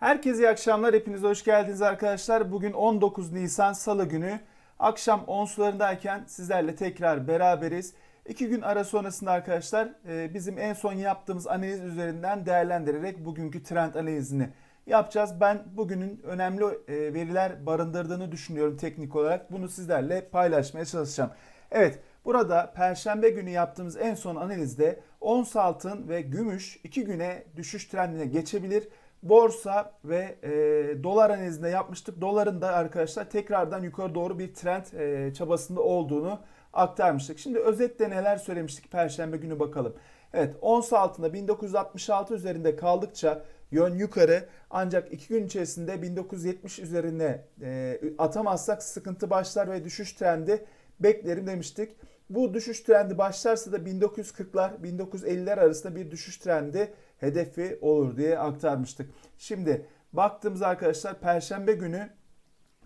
Herkese iyi akşamlar. Hepiniz hoş geldiniz arkadaşlar. Bugün 19 Nisan Salı günü. Akşam 10 sularındayken sizlerle tekrar beraberiz. İki gün ara sonrasında arkadaşlar e, bizim en son yaptığımız analiz üzerinden değerlendirerek bugünkü trend analizini yapacağız. Ben bugünün önemli e, veriler barındırdığını düşünüyorum teknik olarak. Bunu sizlerle paylaşmaya çalışacağım. Evet burada perşembe günü yaptığımız en son analizde ons altın ve gümüş 2 güne düşüş trendine geçebilir borsa ve e, dolar analizinde yapmıştık. Doların da arkadaşlar tekrardan yukarı doğru bir trend e, çabasında olduğunu aktarmıştık. Şimdi özetle neler söylemiştik Perşembe günü bakalım. Evet ons altında 1966 üzerinde kaldıkça yön yukarı ancak 2 gün içerisinde 1970 üzerine e, atamazsak sıkıntı başlar ve düşüş trendi beklerim demiştik. Bu düşüş trendi başlarsa da 1940'lar 1950'ler arasında bir düşüş trendi hedefi olur diye aktarmıştık. Şimdi baktığımız arkadaşlar perşembe günü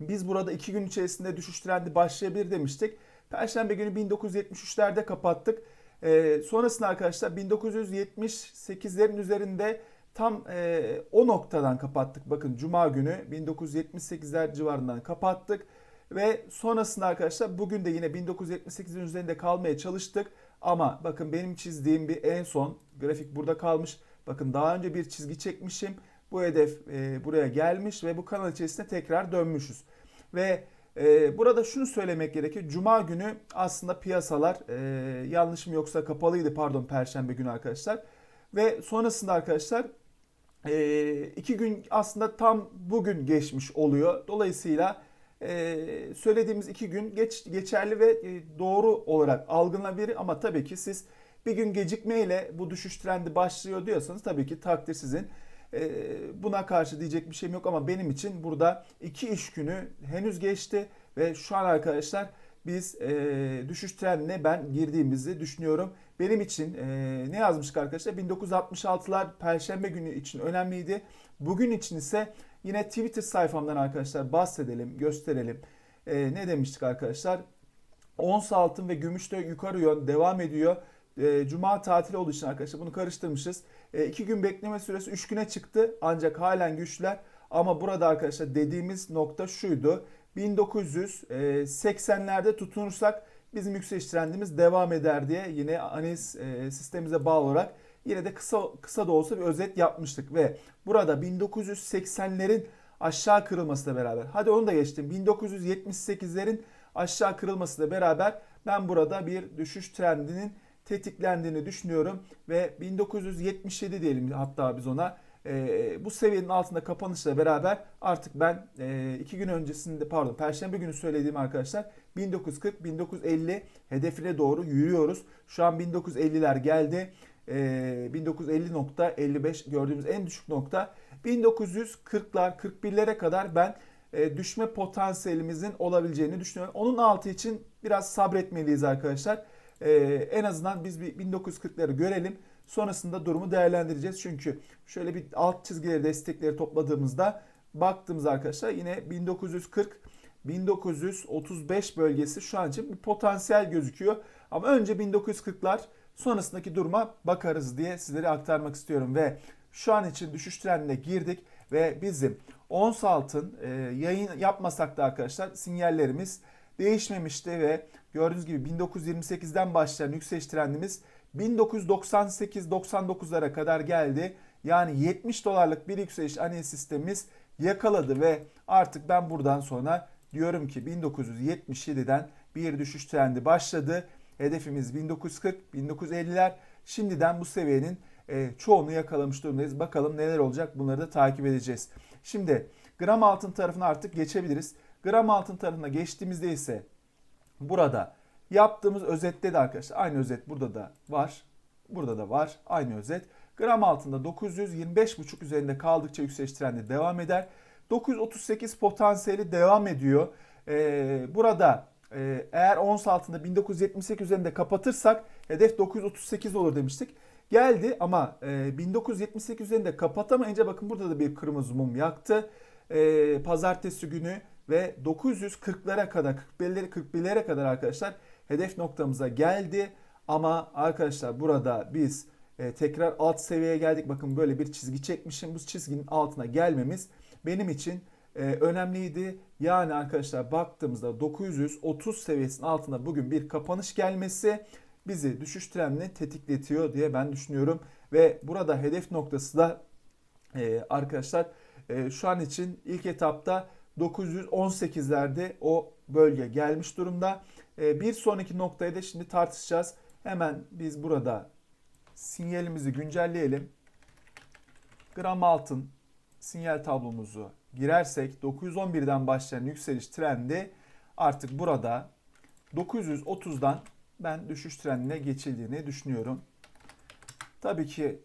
biz burada 2 gün içerisinde düşüş trendi başlayabilir demiştik. Perşembe günü 1973'lerde kapattık. Ee, sonrasında arkadaşlar 1978'lerin üzerinde tam e, o noktadan kapattık. Bakın Cuma günü 1978'ler civarından kapattık. Ve sonrasında arkadaşlar bugün de yine 1978'in üzerinde kalmaya çalıştık. Ama bakın benim çizdiğim bir en son grafik burada kalmış. Bakın daha önce bir çizgi çekmişim. Bu hedef e, buraya gelmiş ve bu kanal içerisinde tekrar dönmüşüz. Ve e, burada şunu söylemek gerekiyor. Cuma günü aslında piyasalar e, yanlışım yoksa kapalıydı pardon perşembe günü arkadaşlar. Ve sonrasında arkadaşlar e, iki gün aslında tam bugün geçmiş oluyor. Dolayısıyla e, söylediğimiz iki gün geç, geçerli ve e, doğru olarak algılanabilir ama tabii ki siz bir gün gecikmeyle bu düşüş trendi başlıyor diyorsanız tabii ki takdir sizin. E, buna karşı diyecek bir şeyim yok ama benim için burada iki iş günü henüz geçti ve şu an arkadaşlar biz e, düşüş trendine ben girdiğimizi düşünüyorum. Benim için e, ne yazmıştık arkadaşlar? 1966'lar Perşembe günü için önemliydi. Bugün için ise yine Twitter sayfamdan arkadaşlar bahsedelim, gösterelim. E, ne demiştik arkadaşlar? Ons altın ve gümüş de yukarı yön devam ediyor. E, Cuma tatili olduğu için arkadaşlar bunu karıştırmışız. 2 gün bekleme süresi 3 güne çıktı ancak halen güçler. Ama burada arkadaşlar dediğimiz nokta şuydu. 1980'lerde tutunursak bizim yükseliş trendimiz devam eder diye yine analiz e, sistemimize bağlı olarak yine de kısa kısa da olsa bir özet yapmıştık ve burada 1980'lerin aşağı kırılmasıyla beraber hadi onu da geçtim 1978'lerin aşağı kırılmasıyla beraber ben burada bir düşüş trendinin tetiklendiğini düşünüyorum ve 1977 diyelim hatta biz ona e, bu seviyenin altında kapanışla beraber artık ben e, iki gün öncesinde pardon perşembe günü söylediğim arkadaşlar 1940-1950 hedefine doğru yürüyoruz. Şu an 1950'ler geldi. E, 1950.55 gördüğümüz en düşük nokta. 1940'lar 41'lere kadar ben e, düşme potansiyelimizin olabileceğini düşünüyorum. Onun altı için biraz sabretmeliyiz arkadaşlar. E, en azından biz bir 1940'ları görelim. Sonrasında durumu değerlendireceğiz. Çünkü şöyle bir alt çizgileri destekleri topladığımızda baktığımız arkadaşlar yine 1940 1935 bölgesi şu an için bir potansiyel gözüküyor. Ama önce 1940'lar sonrasındaki duruma bakarız diye sizlere aktarmak istiyorum. Ve şu an için düşüş trendine girdik ve bizim ons altın e, yayın yapmasak da arkadaşlar sinyallerimiz değişmemişti ve gördüğünüz gibi 1928'den başlayan yükseliş trendimiz 1998-99'lara kadar geldi. Yani 70 dolarlık bir yükseliş analiz sistemimiz yakaladı ve artık ben buradan sonra diyorum ki 1977'den bir düşüş trendi başladı. Hedefimiz 1940-1950'ler. Şimdiden bu seviyenin e, çoğunu yakalamış durumdayız. Bakalım neler olacak bunları da takip edeceğiz. Şimdi gram altın tarafına artık geçebiliriz. Gram altın tarafına geçtiğimizde ise burada Yaptığımız özette de arkadaşlar aynı özet burada da var. Burada da var aynı özet. Gram altında 925.5 üzerinde kaldıkça yükseliş trendi devam eder. 938 potansiyeli devam ediyor. Ee, burada e, eğer ons altında 1978 üzerinde kapatırsak hedef 938 olur demiştik. Geldi ama e, 1978 üzerinde kapatamayınca bakın burada da bir kırmızı mum yaktı. E, pazartesi günü ve 940'lara kadar 41'lere 41'lere kadar arkadaşlar hedef noktamıza geldi. Ama arkadaşlar burada biz E, tekrar alt seviyeye geldik. Bakın böyle bir çizgi çekmişim. Bu çizginin altına gelmemiz benim için e, önemliydi. Yani arkadaşlar baktığımızda 930 seviyesinin altında bugün bir kapanış gelmesi bizi düşüş trendini tetikletiyor diye ben düşünüyorum. Ve burada hedef noktası da e, arkadaşlar e, şu an için ilk etapta 918'lerde o bölge gelmiş durumda. E, bir sonraki noktayı da şimdi tartışacağız. Hemen biz burada sinyalimizi güncelleyelim. Gram altın sinyal tablomuzu girersek 911'den başlayan yükseliş trendi artık burada 930'dan ben düşüş trendine geçildiğini düşünüyorum. Tabii ki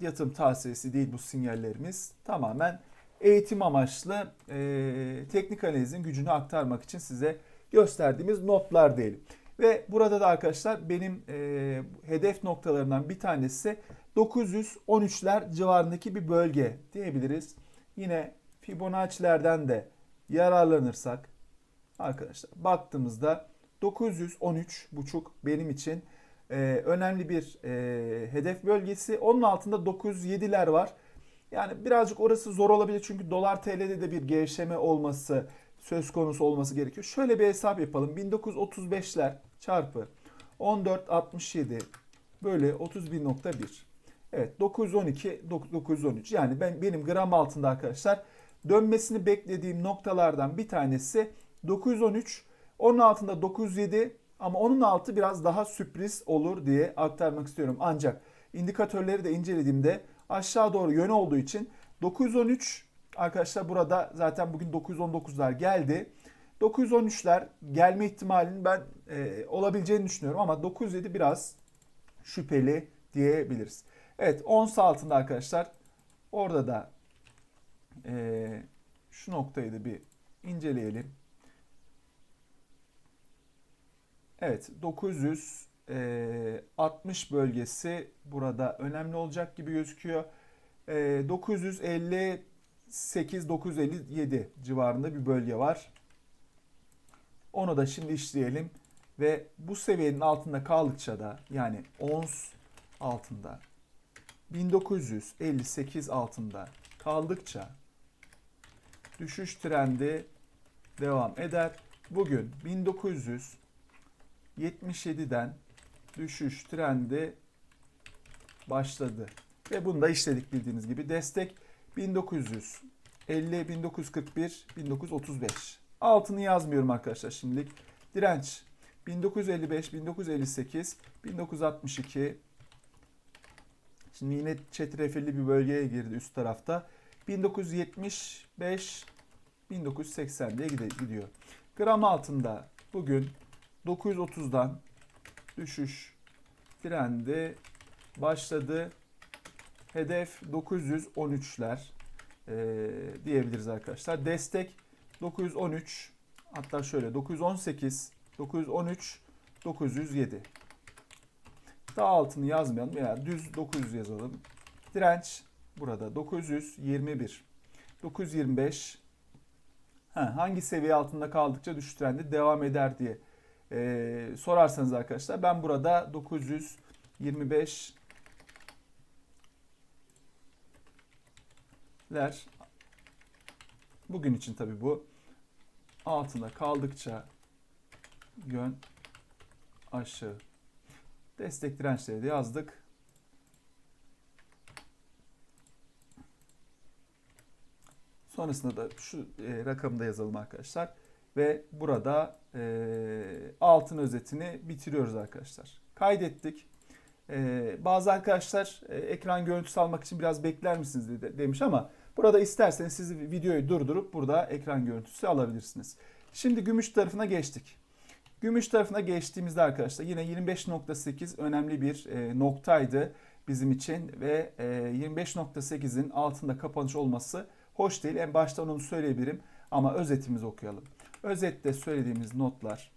yatırım tavsiyesi değil bu sinyallerimiz. Tamamen eğitim amaçlı e, teknik analizin gücünü aktarmak için size gösterdiğimiz notlar diyelim. Ve burada da arkadaşlar benim e, hedef noktalarından bir tanesi 913'ler civarındaki bir bölge diyebiliriz. Yine Fibonacci'lerden de yararlanırsak arkadaşlar baktığımızda 913 buçuk benim için e, önemli bir e, hedef bölgesi. Onun altında 907'ler var. Yani birazcık orası zor olabilir çünkü dolar TL'de de bir gevşeme olması söz konusu olması gerekiyor. Şöyle bir hesap yapalım. 1935'ler çarpı 1467 bölü 31.1. Evet 912 913 yani ben benim gram altında arkadaşlar dönmesini beklediğim noktalardan bir tanesi 913 onun altında 907 ama onun altı biraz daha sürpriz olur diye aktarmak istiyorum. Ancak indikatörleri de incelediğimde aşağı doğru yön olduğu için 913 arkadaşlar burada zaten bugün 919'lar geldi. 913'ler gelme ihtimalinin ben e, olabileceğini düşünüyorum ama 907 biraz şüpheli diyebiliriz. Evet ons altında arkadaşlar orada da e, şu noktayı da bir inceleyelim. Evet 960 bölgesi burada önemli olacak gibi gözüküyor. 958-957 civarında bir bölge var. Onu da şimdi işleyelim ve bu seviyenin altında kaldıkça da yani ons altında 1958 altında kaldıkça düşüş trendi devam eder. Bugün 1977'den düşüş trendi başladı. Ve bunu da işledik bildiğiniz gibi. Destek 1950, 1941, 1935. Altını yazmıyorum arkadaşlar şimdilik. Direnç 1955, 1958, 1962. Şimdi yine çetrefilli bir bölgeye girdi üst tarafta. 1975, 1980 diye gidiyor. Gram altında bugün 930'dan düşüş trendi başladı. Hedef 913'ler e, diyebiliriz arkadaşlar. Destek 913 hatta şöyle 918, 913, 907. Daha altını yazmayalım veya düz 900 yazalım. Direnç burada 921, 925. Ha, hangi seviye altında kaldıkça düşüş trendi devam eder diye e, sorarsanız arkadaşlar ben burada 925 ler bugün için tabi bu altında kaldıkça yön aşağı. Destek dirençleri de yazdık. Sonrasında da şu e, rakamı da yazalım arkadaşlar. Ve burada e, altın özetini bitiriyoruz arkadaşlar. Kaydettik. E, bazı arkadaşlar e, ekran görüntüsü almak için biraz bekler misiniz de, demiş ama burada isterseniz siz videoyu durdurup burada ekran görüntüsü alabilirsiniz. Şimdi gümüş tarafına geçtik. Gümüş tarafına geçtiğimizde arkadaşlar yine 25.8 önemli bir e, noktaydı bizim için ve e, 25.8'in altında kapanış olması hoş değil. En başta onu söyleyebilirim ama özetimizi okuyalım. Özette söylediğimiz notlar.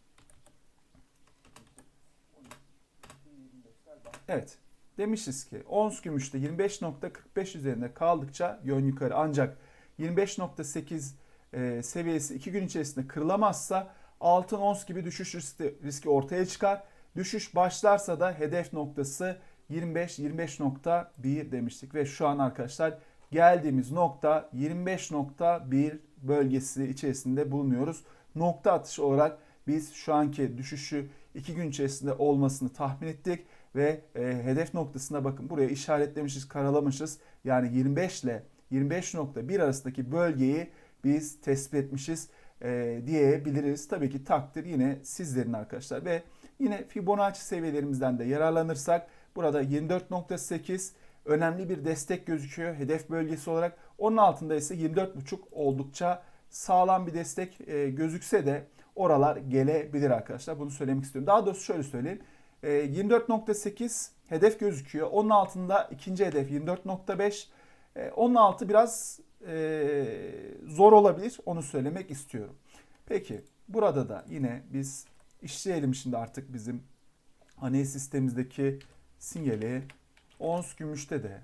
Evet. Demişiz ki ons gümüşte 25.45 üzerinde kaldıkça yön yukarı ancak 25.8 e, seviyesi 2 gün içerisinde kırılamazsa altın ons gibi düşüş riski, riski ortaya çıkar. Düşüş başlarsa da hedef noktası 25 25.1 demiştik ve şu an arkadaşlar geldiğimiz nokta 25.1 bölgesi içerisinde bulunuyoruz. Nokta atışı olarak biz şu anki düşüşü 2 gün içerisinde olmasını tahmin ettik ve e, hedef noktasına bakın buraya işaretlemişiz, karalamışız. Yani 25 ile 25.1 arasındaki bölgeyi biz tespit etmişiz e, diyebiliriz. Tabii ki takdir yine sizlerin arkadaşlar ve yine Fibonacci seviyelerimizden de yararlanırsak burada 24.8 önemli bir destek gözüküyor hedef bölgesi olarak. Onun altında ise 24.5 oldukça sağlam bir destek e, gözükse de oralar gelebilir arkadaşlar. Bunu söylemek istiyorum. Daha doğrusu şöyle söyleyeyim. E, 24.8 hedef gözüküyor. Onun altında ikinci hedef 24.5. E, onun altı biraz e, zor olabilir. Onu söylemek istiyorum. Peki burada da yine biz işleyelim şimdi artık bizim hani sistemimizdeki sinyali ons gümüşte de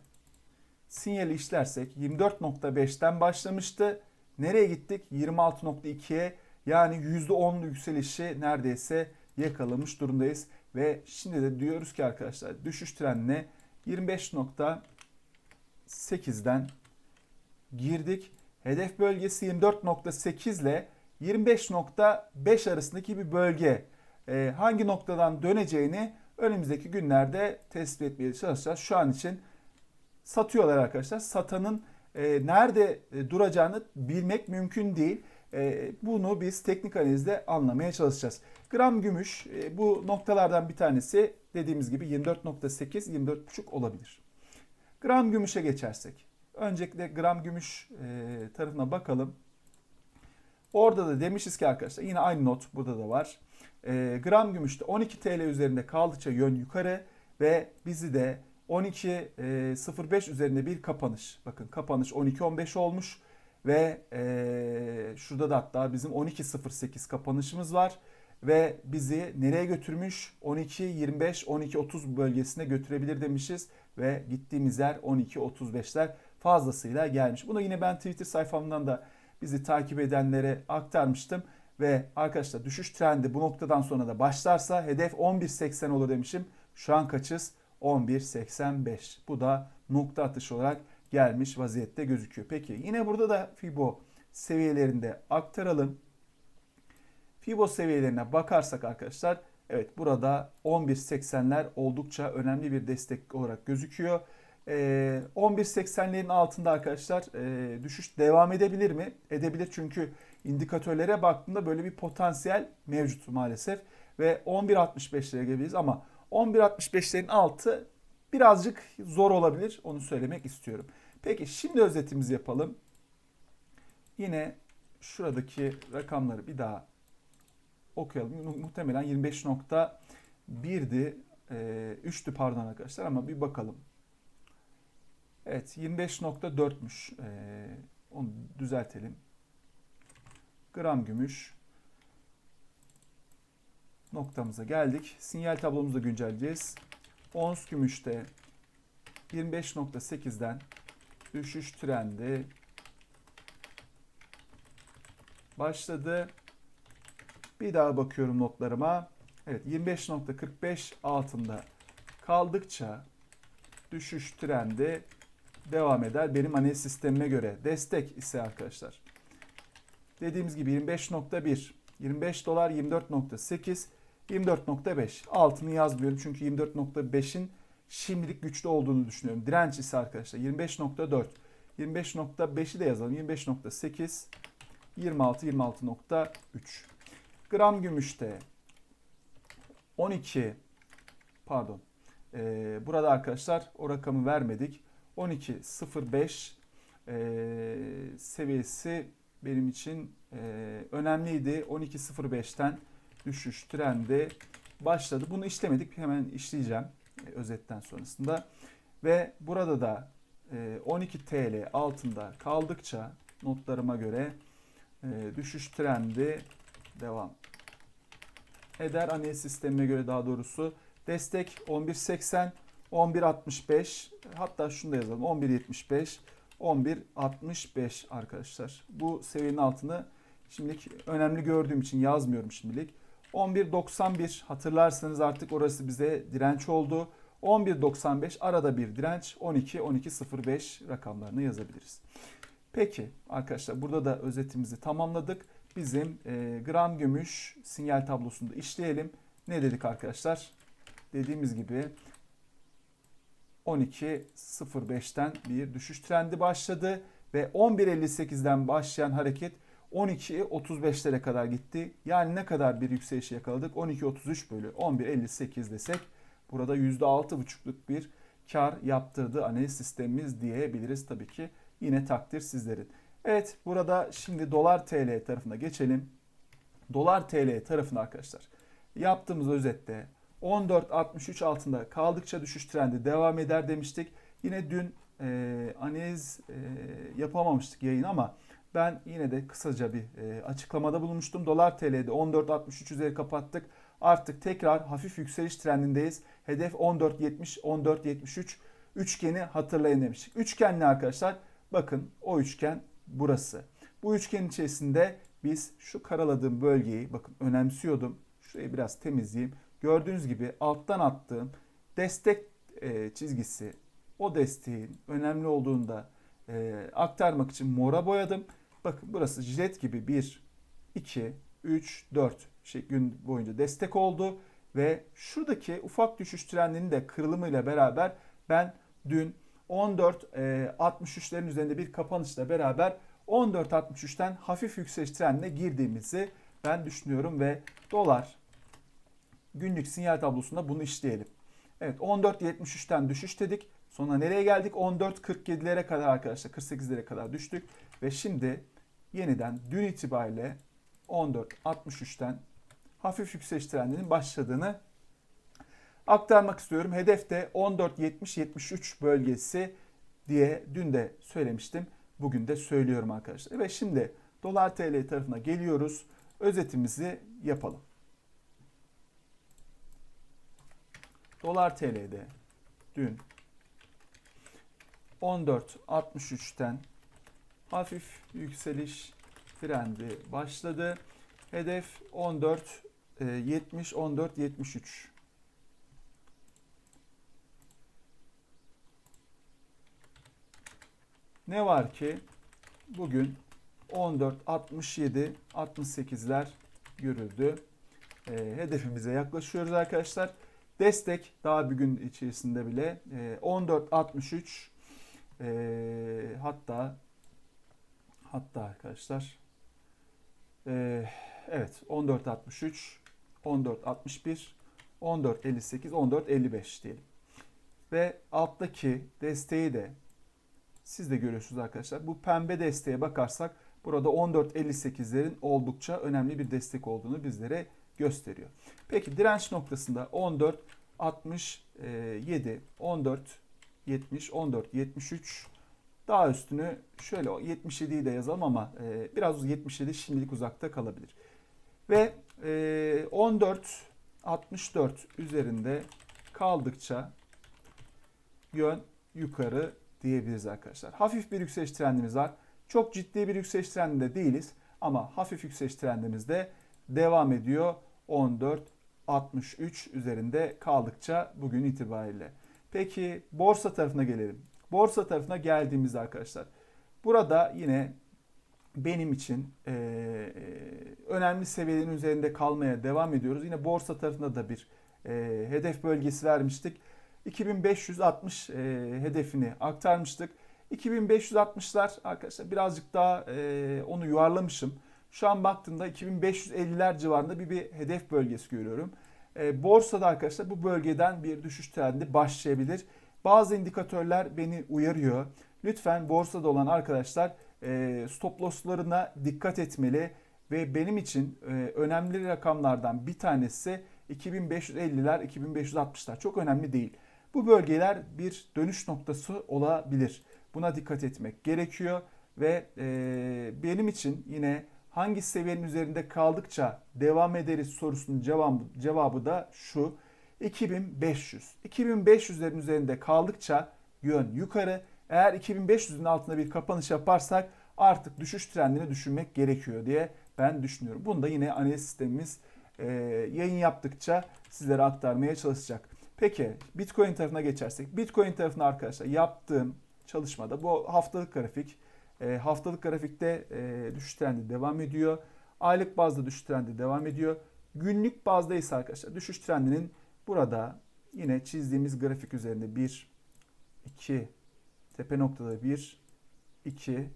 sinyali işlersek 24.5'ten başlamıştı. Nereye gittik? 26.2'ye yani %10 yükselişi neredeyse yakalamış durumdayız. Ve şimdi de diyoruz ki arkadaşlar düşüş trenine 25.8'den girdik. Hedef bölgesi 24.8 ile 25.5 arasındaki bir bölge. Ee, hangi noktadan döneceğini önümüzdeki günlerde tespit etmeye çalışacağız. Şu an için satıyorlar arkadaşlar. Satanın e, nerede e, duracağını bilmek mümkün değil. E, bunu biz teknik analizde anlamaya çalışacağız. Gram gümüş e, bu noktalardan bir tanesi dediğimiz gibi 24.8 24.5 olabilir. Gram gümüşe geçersek. Öncelikle gram gümüş e, tarafına bakalım. Orada da demişiz ki arkadaşlar yine aynı not burada da var. E, gram gümüşte 12 TL üzerinde kaldıkça yön yukarı ve bizi de 12.05 üzerinde bir kapanış. Bakın kapanış 12.15 olmuş ve e, şurada da hatta bizim 12.08 kapanışımız var ve bizi nereye götürmüş? 12.25 12.30 bölgesine götürebilir demişiz ve gittiğimiz yer 12.35'ler fazlasıyla gelmiş. Bunu yine ben Twitter sayfamdan da bizi takip edenlere aktarmıştım. Ve arkadaşlar düşüş trendi bu noktadan sonra da başlarsa hedef 11.80 olur demişim. Şu an kaçız? 11.85. Bu da nokta atışı olarak gelmiş vaziyette gözüküyor. Peki yine burada da Fibo seviyelerinde aktaralım. Fibo seviyelerine bakarsak arkadaşlar evet burada 11.80'ler oldukça önemli bir destek olarak gözüküyor. 11.80'lerin altında arkadaşlar düşüş devam edebilir mi? Edebilir çünkü indikatörlere baktığımda böyle bir potansiyel mevcut maalesef. Ve 11.65'lere gelebiliriz ama 11.65'lerin altı birazcık zor olabilir. Onu söylemek istiyorum. Peki şimdi özetimizi yapalım. Yine şuradaki rakamları bir daha okuyalım. Muhtemelen 25.1'di. 3'tü pardon arkadaşlar ama bir bakalım. Evet 25.4'müş. Ee, onu düzeltelim. Gram gümüş. Noktamıza geldik. Sinyal tablomuzu güncelleyeceğiz. Ons gümüşte 25.8'den düşüş trendi başladı. Bir daha bakıyorum notlarıma. Evet 25.45 altında kaldıkça düşüş trendi devam eder. Benim analiz sistemime göre destek ise arkadaşlar. Dediğimiz gibi 25.1, 25 dolar 24.8, 24.5. Altını yazmıyorum çünkü 24.5'in şimdilik güçlü olduğunu düşünüyorum. Direnç ise arkadaşlar 25.4, 25.5'i de yazalım. 25.8, 26, 26.3. Gram gümüşte 12 pardon. Ee, burada arkadaşlar o rakamı vermedik. 12.05 e, seviyesi benim için e, önemliydi. 12.05'ten düşüş trendi başladı. Bunu işlemedik. Hemen işleyeceğim e, özetten sonrasında. Ve burada da e, 12 TL altında kaldıkça notlarıma göre e, düşüş trendi devam eder. Analiz sistemine göre daha doğrusu destek 11.80 11.65 hatta şunu da yazalım 11.75 11.65 arkadaşlar. Bu seviyenin altını şimdilik önemli gördüğüm için yazmıyorum şimdilik. 11.91 hatırlarsanız artık orası bize direnç oldu. 11.95 arada bir direnç 12 12.05 rakamlarını yazabiliriz. Peki arkadaşlar burada da özetimizi tamamladık. Bizim e, gram gümüş sinyal tablosunda işleyelim. Ne dedik arkadaşlar? Dediğimiz gibi 12.05'ten bir düşüş trendi başladı ve 11.58'den başlayan hareket 12.35'lere kadar gitti. Yani ne kadar bir yükseliş yakaladık? 12.33 bölü 11.58 desek burada %6,5'luk bir kar yaptırdı analiz sistemimiz diyebiliriz tabii ki. Yine takdir sizlerin. Evet burada şimdi dolar TL tarafına geçelim. Dolar TL tarafına arkadaşlar yaptığımız özette 14.63 altında kaldıkça düşüş trendi devam eder demiştik. Yine dün e, analiz e, yapamamıştık yayın ama ben yine de kısaca bir e, açıklamada bulunmuştum. Dolar TL'de 14.63 üzeri kapattık. Artık tekrar hafif yükseliş trendindeyiz. Hedef 14.70, 14.73 üçgeni hatırlayın demiştik. Üçgen ne arkadaşlar? Bakın o üçgen burası. Bu üçgenin içerisinde biz şu karaladığım bölgeyi bakın önemsiyordum. Şurayı biraz temizleyeyim. Gördüğünüz gibi alttan attığım destek e, çizgisi o desteğin önemli olduğunu da e, aktarmak için mora boyadım. Bakın burası jilet gibi 1, 2, 3, 4 şey, gün boyunca destek oldu. Ve şuradaki ufak düşüş trendinin de kırılımıyla beraber ben dün 14.63'lerin üzerinde bir kapanışla beraber 14.63'ten hafif yükseliş trendine girdiğimizi ben düşünüyorum ve dolar günlük sinyal tablosunda bunu işleyelim. Evet 14.73'ten düşüş dedik. Sonra nereye geldik? 14.47'lere kadar arkadaşlar 48'lere kadar düştük. Ve şimdi yeniden dün itibariyle 14.63'ten hafif yükseliş trendinin başladığını aktarmak istiyorum. Hedef de 14.70-73 bölgesi diye dün de söylemiştim. Bugün de söylüyorum arkadaşlar. Ve şimdi dolar TL tarafına geliyoruz. Özetimizi yapalım. Dolar TL'de dün 14.63'ten hafif yükseliş trendi başladı. Hedef 14 70 14 73. Ne var ki bugün 14 67 68'ler görüldü. E, hedefimize yaklaşıyoruz arkadaşlar. Destek daha bir gün içerisinde bile e, 14 63 e, hatta hatta arkadaşlar e, evet 14.63 14.61 14.58 14.55 diyelim. Ve alttaki desteği de siz de görüyorsunuz arkadaşlar. Bu pembe desteğe bakarsak burada 14.58'lerin oldukça önemli bir destek olduğunu bizlere gösteriyor. Peki direnç noktasında 14.67 14 70, 14, 73. Daha üstünü şöyle 77'yi de yazalım ama e, biraz 77 şimdilik uzakta kalabilir. Ve e, 14, 64 üzerinde kaldıkça yön yukarı diyebiliriz arkadaşlar. Hafif bir yükseliş trendimiz var. Çok ciddi bir yükseliş trendinde değiliz ama hafif yükseliş trendimizde devam ediyor. 14, 63 üzerinde kaldıkça bugün itibariyle. Peki borsa tarafına gelelim. Borsa tarafına geldiğimizde arkadaşlar. Burada yine benim için e, önemli seviyelerin üzerinde kalmaya devam ediyoruz. Yine borsa tarafında da bir e, hedef bölgesi vermiştik. 2560 e, hedefini aktarmıştık. 2560'lar arkadaşlar birazcık daha e, onu yuvarlamışım. Şu an baktığımda 2550'ler civarında bir, bir hedef bölgesi görüyorum. E, borsada arkadaşlar bu bölgeden bir düşüş trendi başlayabilir. Bazı indikatörler beni uyarıyor. Lütfen borsada olan arkadaşlar e, stop losslarına dikkat etmeli ve benim için e, önemli rakamlardan bir tanesi 2550'ler, 2560'lar. Çok önemli değil. Bu bölgeler bir dönüş noktası olabilir. Buna dikkat etmek gerekiyor ve e, benim için yine hangi seviyenin üzerinde kaldıkça devam ederiz sorusunun cevabı, cevabı da şu. 2500. 2500'lerin üzerinde kaldıkça yön yukarı. Eğer 2500'ün altında bir kapanış yaparsak artık düşüş trendini düşünmek gerekiyor diye ben düşünüyorum. Bunu da yine analiz sistemimiz e, yayın yaptıkça sizlere aktarmaya çalışacak. Peki Bitcoin tarafına geçersek. Bitcoin tarafına arkadaşlar yaptığım çalışmada bu haftalık grafik. E, haftalık grafikte e, düşüş trendi devam ediyor. Aylık bazda düşüş trendi devam ediyor. Günlük bazda ise arkadaşlar düşüş trendinin burada yine çizdiğimiz grafik üzerinde 1, 2, tepe noktada 1, 2,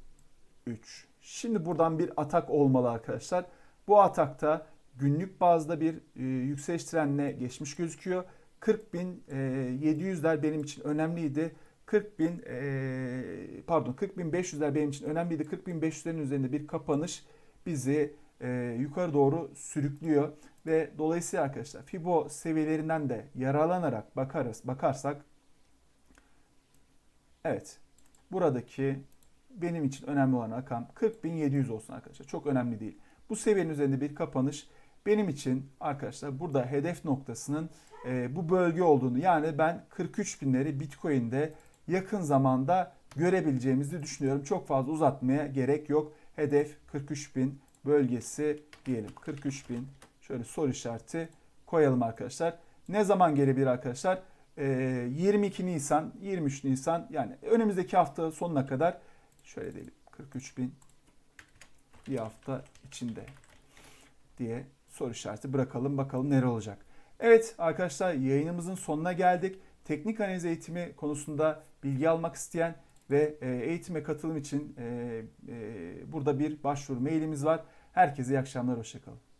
3. Şimdi buradan bir atak olmalı arkadaşlar. Bu atakta günlük bazda bir e, yükseliş trendine geçmiş gözüküyor. 40.700'ler benim için önemliydi. 40.000 e, pardon 40.500'ler benim için önemliydi. 40.500'lerin üzerinde bir kapanış bizi e, yukarı doğru sürüklüyor ve dolayısıyla arkadaşlar Fibo seviyelerinden de yararlanarak bakarız bakarsak evet buradaki benim için önemli olan rakam 40.700 olsun arkadaşlar. Çok önemli değil. Bu seviyenin üzerinde bir kapanış benim için arkadaşlar burada hedef noktasının e, bu bölge olduğunu yani ben 43 binleri Bitcoin'de yakın zamanda görebileceğimizi düşünüyorum. Çok fazla uzatmaya gerek yok. Hedef 43 bin bölgesi diyelim. 43 bin şöyle soru işareti koyalım arkadaşlar. Ne zaman gelebilir arkadaşlar? E, 22 Nisan, 23 Nisan yani önümüzdeki hafta sonuna kadar şöyle diyelim 43 bin bir hafta içinde diye soru işareti bırakalım bakalım nere olacak. Evet arkadaşlar yayınımızın sonuna geldik. Teknik analiz eğitimi konusunda bilgi almak isteyen ve e, eğitime katılım için e, e, burada bir başvuru mailimiz var. Herkese iyi akşamlar, hoşçakalın.